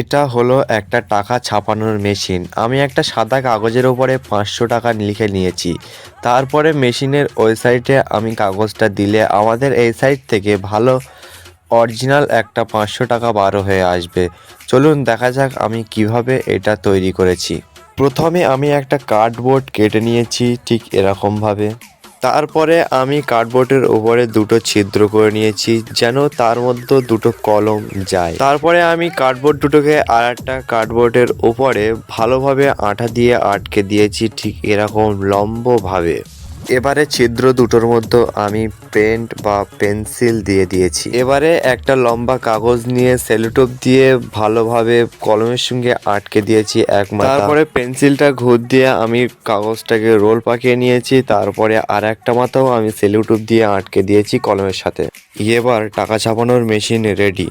এটা হলো একটা টাকা ছাপানোর মেশিন। আমি একটা সাদা কাগজের উপরে পাঁচশো টাকা লিখে নিয়েছি। তারপরে মেশিনের ওয়েবসাইটে আমি কাগজটা দিলে আমাদের এই সাইট থেকে ভালো অরিজিনাল একটা পাঁচশো টাকা বারো হয়ে আসবে। চলুন দেখা যাক আমি কীভাবে এটা তৈরি করেছি। প্রথমে আমি একটা কার্ডবোর্ড কেটে নিয়েছি, ঠিক এরকমভাবে। তারপরে আমি কার্ডবোর্ডের উপরে দুটো ছিদ্র করে নিয়েছি, যেন তার মধ্যে দুটো কলম যায়। তারপরে আমি কার্ডবোর্ড দুটোকে আর একটা কার্ডবোর্ডের উপরে ভালোভাবে আঠা দিয়ে আটকে দিয়েছি, ঠিক এরকম লম্বভাবে। এবারে ছিদ্র দুটোর মধ্যে আমি পেন্ট বা পেন্সিল দিয়ে দিয়েছি। এবারে একটা লম্বা কাগজ নিয়ে সেলোটোপ দিয়ে ভালোভাবে কলমের সঙ্গে আটকে দিয়েছি এক তারপরে পেন্সিলটা ঘুর দিয়ে আমি কাগজটাকে রোল পাকিয়ে নিয়েছি, তারপরে আর একটা মাথাও আমি সেলোটোপ দিয়ে আটকে দিয়েছি কলমের সাথে। এবার টাকা ছাপানোর মেশিন রেডি।